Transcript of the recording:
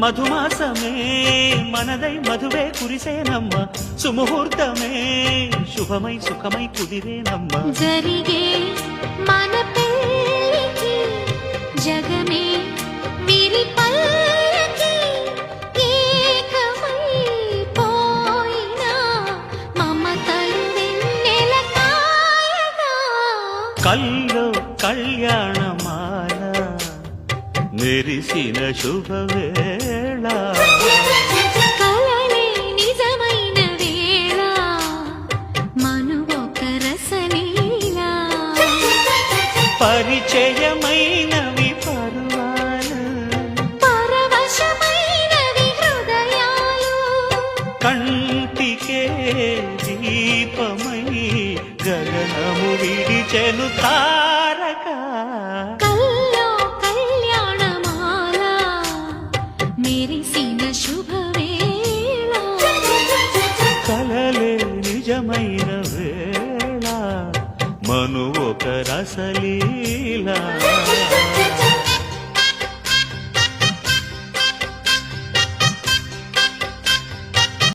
మధుమాసమే మనదై మధువే కురిసేనమ్మ. సుముహూర్తమే శుభమై సుఖమై కుదిరేనమ్మ. జరిగే మన పెళ్ళికి జగమే విరి పల్లకి ఏకమై పోయినా మమతలు వెన్నెల కాయగా కల్లో కళ్యాణమాల మెరిసిన కలలే నిజమైన వేళ. పరిచయమైనవి పర్వాలు పరవశమైనవి హృదయాలు కంటికే దీపమై గగనము విడిచెను ప్రియమైన వేళ మను ఒక రసలీలా.